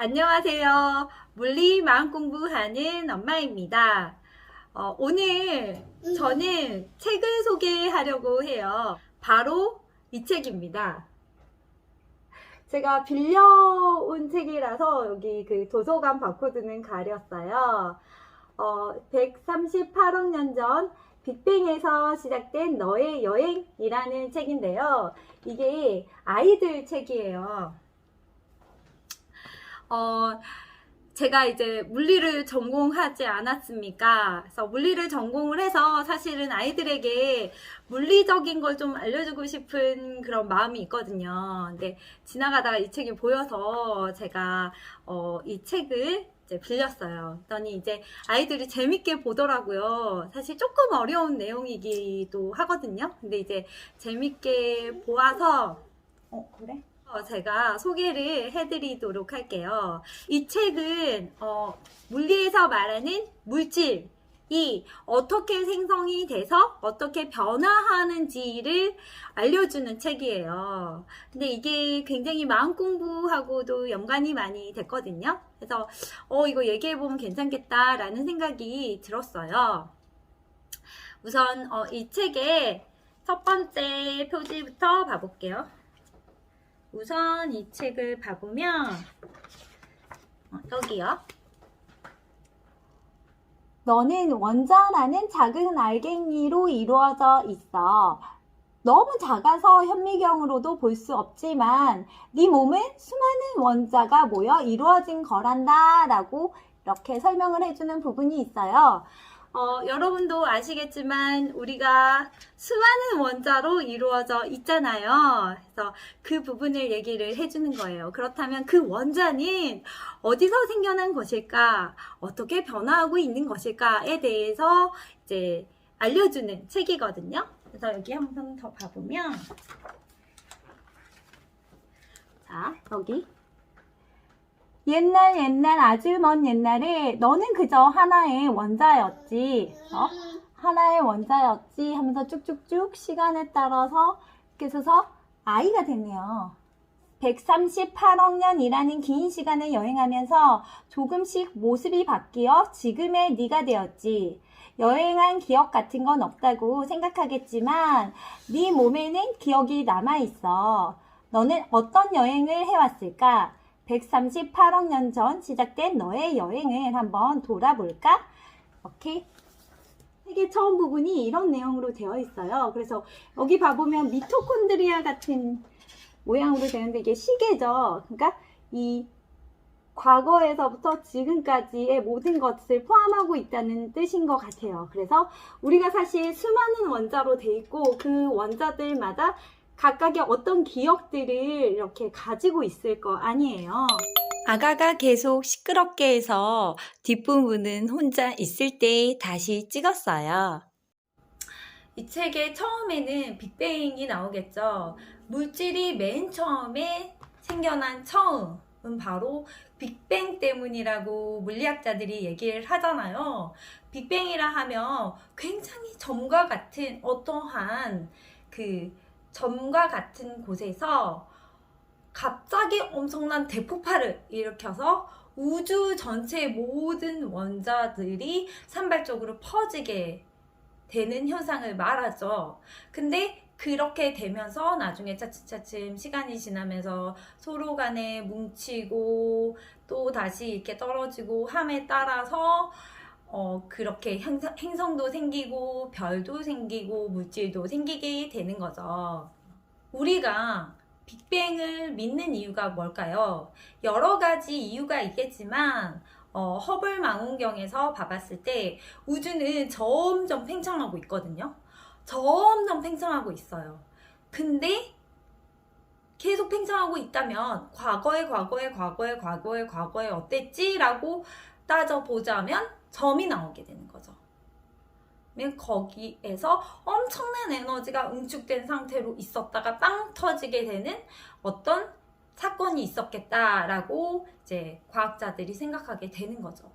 안녕하세요. 물리 마음 공부하는 엄마입니다. 어, 오늘 저는 책을 소개하려고 해요. 바로 이 책입니다. 제가 빌려온 책이라서 여기 그 도서관 바코드는 가렸어요. 어, 138억 년 전 빅뱅에서 시작된 너의 여행이라는 책인데요. 이게 아이들 책이에요. 어, 제가 이제 물리를 전공하지 않았습니까? 그래서 물리를 전공을 해서 사실은 아이들에게 물리적인 걸 좀 알려주고 싶은 그런 마음이 있거든요. 근데 지나가다가 이 책이 보여서 제가 어, 이 책을 이제 빌렸어요. 그랬더니 이제 아이들이 재밌게 보더라고요. 사실 조금 어려운 내용이기도 하거든요. 근데 이제 재밌게 보아서 어 그래? 어, 제가 소개를 해드리도록 할게요. 이 책은 어, 물리에서 말하는 물질 이 어떻게 생성이 돼서 어떻게 변화하는지를 알려주는 책이에요. 근데 이게 굉장히 마음 공부하고도 연관이 많이 됐거든요. 그래서 어, 이거 얘기해 보면 괜찮겠다라는 생각이 들었어요. 우선 어, 이 책의 첫 번째 표지부터 봐볼게요. 우선 이 책을 봐보면 어, 여기요. 너는 원자라는 작은 알갱이로 이루어져 있어. 너무 작아서 현미경으로도 볼 수 없지만 네 몸은 수많은 원자가 모여 이루어진 거란다 라고 이렇게 설명을 해주는 부분이 있어요. 어, 여러분도 아시겠지만 우리가 수많은 원자로 이루어져 있잖아요. 그래서 그 부분을 얘기를 해주는 거예요. 그렇다면 그 원자는 어디서 생겨난 것일까? 어떻게 변화하고 있는 것일까에 대해서 이제 알려주는 책이거든요. 그래서 여기 한 번 더 봐보면 자, 여기 옛날 옛날 아주 먼 옛날에 너는 그저 하나의 원자였지. 어? 하나의 원자였지 하면서 쭉쭉쭉 시간에 따라서 이렇게 해서 아이가 됐네요. 138억 년이라는 긴 시간을 여행하면서 조금씩 모습이 바뀌어 지금의 네가 되었지. 여행한 기억 같은 건 없다고 생각하겠지만 네 몸에는 기억이 남아 있어. 너는 어떤 여행을 해왔을까? 138억 년 전 시작된 너의 여행을 한번 돌아볼까? 오케이. 책의 처음 부분이 이런 내용으로 되어 있어요. 그래서 여기 봐보면 미토콘드리아 같은 모양으로 되는데 이게 시계죠. 그러니까 이 과거에서부터 지금까지의 모든 것을 포함하고 있다는 뜻인 것 같아요. 그래서 우리가 사실 수많은 원자로 돼 있고 그 원자들마다 각각의 어떤 기억들을 이렇게 가지고 있을 거 아니에요. 아가가 계속 시끄럽게 해서 뒷부분은 혼자 있을 때 다시 찍었어요. 이 책의 처음에는 빅뱅이 나오겠죠. 물질이 맨 처음에 생겨난 처음은 바로 빅뱅 때문이라고 물리학자들이 얘기를 하잖아요. 빅뱅이라 하면 굉장히 점과 같은 어떠한 그 점과 같은 곳에서 갑자기 엄청난 대폭발을 일으켜서 우주 전체의 모든 원자들이 산발적으로 퍼지게 되는 현상을 말하죠. 근데 그렇게 되면서 나중에 차츰차츰 시간이 지나면서 서로 간에 뭉치고 또 다시 이렇게 떨어지고 함에 따라서 어, 그렇게 행성, 행성도 생기고 별도 생기고 물질도 생기게 되는 거죠. 우리가 빅뱅을 믿는 이유가 뭘까요? 여러 가지 이유가 있겠지만 어, 허블 망원경에서 봐봤을 때 우주는 점점 팽창하고 있거든요. 점점 팽창하고 있어요. 근데 계속 팽창하고 있다면 과거에 과거에 과거에 과거에 과거에 어땠지라고 따져보자면 점이 나오게 되는 거죠. 그러면 거기에서 엄청난 에너지가 응축된 상태로 있었다가 빵 터지게 되는 어떤 사건이 있었겠다라고 이제 과학자들이 생각하게 되는 거죠.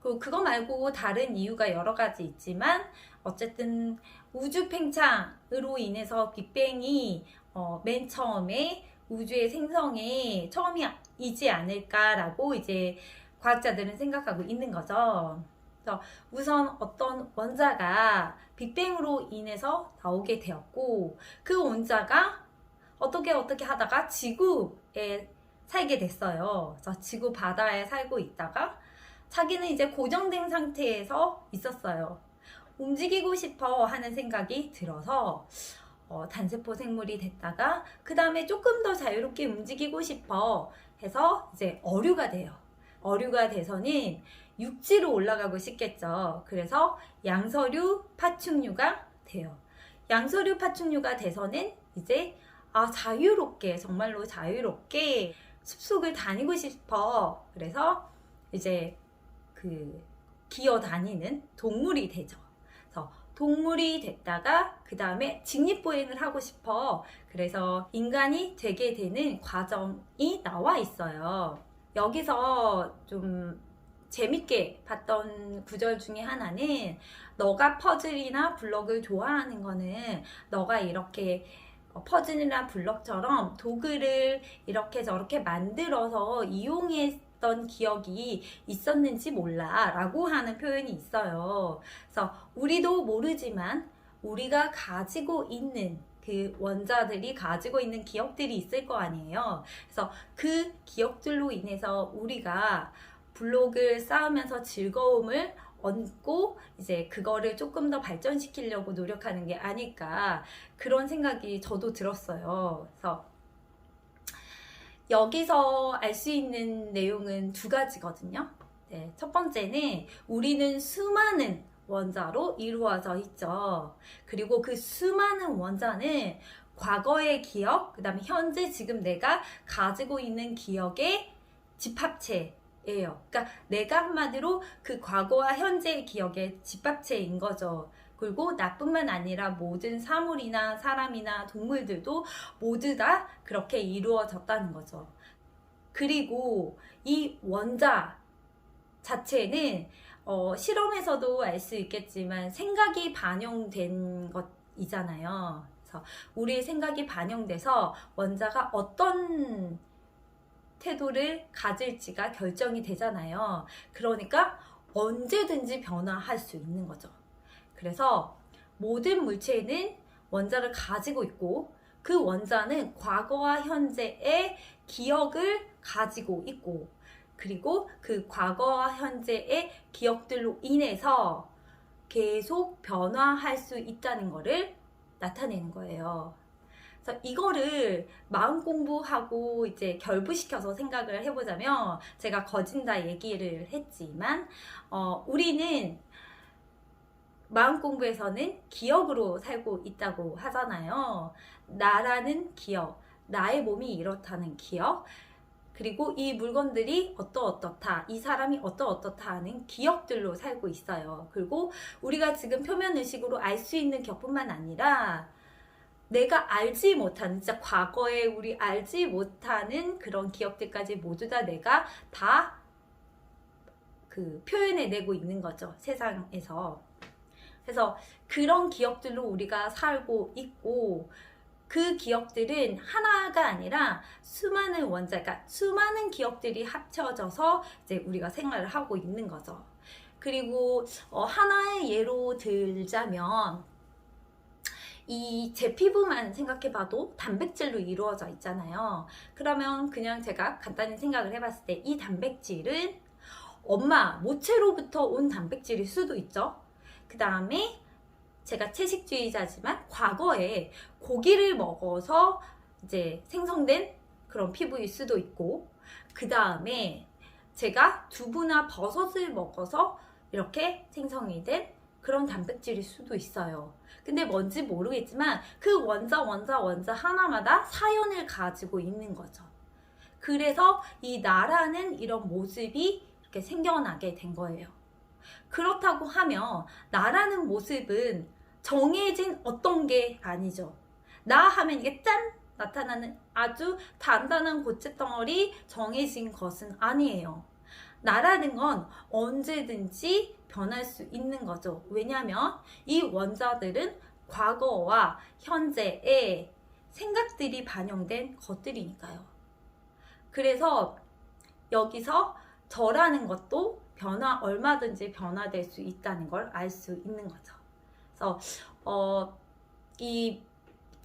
그리고 그거 말고 다른 이유가 여러 가지 있지만 어쨌든 우주 팽창으로 인해서 빅뱅이 어, 맨 처음에 우주의 생성의 처음이지 않을까라고 이제 과학자들은 생각하고 있는 거죠. 우선 어떤 원자가 빅뱅으로 인해서 나오게 되었고 그 원자가 어떻게 어떻게 하다가 지구에 살게 됐어요. 그래서 지구 바다에 살고 있다가 자기는 이제 고정된 상태에서 있었어요. 움직이고 싶어 하는 생각이 들어서 어, 단세포 생물이 됐다가 그 다음에 조금 더 자유롭게 움직이고 싶어 해서 이제 어류가 돼요. 어류가 돼서는 육지로 올라가고 싶겠죠. 그래서 양서류 파충류가 돼요. 양서류 파충류가 돼서는 이제 아 자유롭게 정말로 자유롭게 숲속을 다니고 싶어. 그래서 이제 그 기어 다니는 동물이 되죠. 그래서 동물이 됐다가 그 다음에 직립보행을 하고 싶어. 그래서 인간이 되게 되는 과정이 나와 있어요. 여기서 좀 재밌게 봤던 구절 중에 하나는 너가 퍼즐이나 블럭을 좋아하는 거는 너가 이렇게 어, 퍼즐이나 블럭처럼 도구를 이렇게 저렇게 만들어서 이용했던 기억이 있었는지 몰라 라고 하는 표현이 있어요. 그래서 우리도 모르지만 우리가 가지고 있는 그 원자들이 가지고 있는 기억들이 있을 거 아니에요. 그래서 그 기억들로 인해서 우리가 블록을 쌓으면서 즐거움을 얻고 이제 그거를 조금 더 발전시키려고 노력하는 게 아닐까 그런 생각이 저도 들었어요. 그래서 여기서 알 수 있는 내용은 두 가지거든요. 네, 첫 번째는 우리는 수많은 원자로 이루어져 있죠. 그리고 그 수많은 원자는 과거의 기억, 그 다음에 현재 지금 내가 가지고 있는 기억의 집합체 예요. 그러니까 내가 한마디로 그 과거와 현재의 기억의 집합체인 거죠. 그리고 나뿐만 아니라 모든 사물이나 사람이나 동물들도 모두 다 그렇게 이루어졌다는 거죠. 그리고 이 원자 자체는 어, 실험에서도 알 수 있겠지만 생각이 반영된 것이잖아요. 그래서 우리의 생각이 반영돼서 원자가 어떤 태도를 가질지가 결정이 되잖아요. 그러니까 언제든지 변화할 수 있는 거죠. 그래서 모든 물체는 원자를 가지고 있고 그 원자는 과거와 현재의 기억을 가지고 있고 그리고 그 과거와 현재의 기억들로 인해서 계속 변화할 수 있다는 것을 나타내는 거예요. 그래서 이거를 마음 공부하고 이제 결부시켜서 생각을 해보자면 제가 거진다 얘기를 했지만 어, 우리는 마음 공부에서는 기억으로 살고 있다고 하잖아요. 나라는 기억, 나의 몸이 이렇다는 기억, 그리고 이 물건들이 어떠 어떻다, 이 사람이 어떠 어떻다 하는 기억들로 살고 있어요. 그리고 우리가 지금 표면 의식으로 알 수 있는 기억뿐만 아니라 내가 알지 못하는, 진짜 과거에 우리 알지 못하는 그런 기억들까지 모두 다 내가 다 그 표현해내고 있는 거죠. 세상에서. 그래서 그런 기억들로 우리가 살고 있고, 그 기억들은 하나가 아니라 수많은 원자, 그러니까 수많은 기억들이 합쳐져서 이제 우리가 생활을 하고 있는 거죠. 그리고 어, 하나의 예로 들자면 이 제 피부만 생각해봐도 단백질로 이루어져 있잖아요. 그러면 그냥 제가 간단히 생각을 해봤을 때 이 단백질은 엄마 모체로부터 온 단백질일 수도 있죠. 그 다음에 제가 채식주의자지만 과거에 고기를 먹어서 이제 생성된 그런 피부일 수도 있고 그 다음에 제가 두부나 버섯을 먹어서 이렇게 생성이 된 그런 단백질일 수도 있어요. 근데 뭔지 모르겠지만 그 원자 원자 원자 하나마다 사연을 가지고 있는 거죠. 그래서 이 나라는 이런 모습이 이렇게 생겨나게 된 거예요. 그렇다고 하면 나라는 모습은 정해진 어떤 게 아니죠. 나 하면 이게 짠! 나타나는 아주 단단한 고체 덩어리 정해진 것은 아니에요. 나라는 건 언제든지 변할 수 있는 거죠. 왜냐하면 이 원자들은 과거와 현재의 생각들이 반영된 것들이니까요. 그래서 여기서 저라는 것도 변화 얼마든지 변화될 수 있다는 걸 알 수 있는 거죠. 그래서 어, 이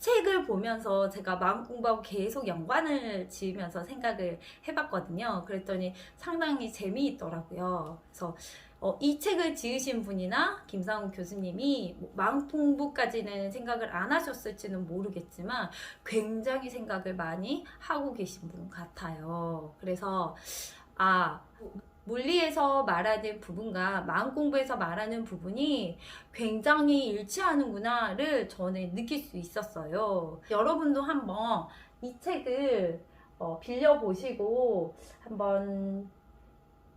책을 보면서 제가 마음 공부하고 계속 연관을 지으면서 생각을 해봤거든요. 그랬더니 상당히 재미있더라고요. 그래서 어, 이 책을 지으신 분이나 김상훈 교수님이 뭐 마음 공부까지는 생각을 안 하셨을지는 모르겠지만 굉장히 생각을 많이 하고 계신 분 같아요. 그래서 아 물리에서 말하는 부분과 마음 공부에서 말하는 부분이 굉장히 일치하는구나를 저는 느낄 수 있었어요. 여러분도 한번 이 책을 어, 빌려보시고 한번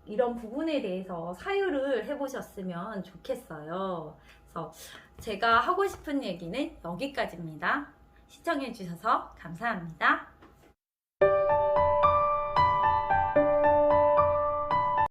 이런 부분에 대해서 사유를 해보셨으면 좋겠어요. 그래서 제가 하고 싶은 얘기는 여기까지입니다. 시청해주셔서 감사합니다.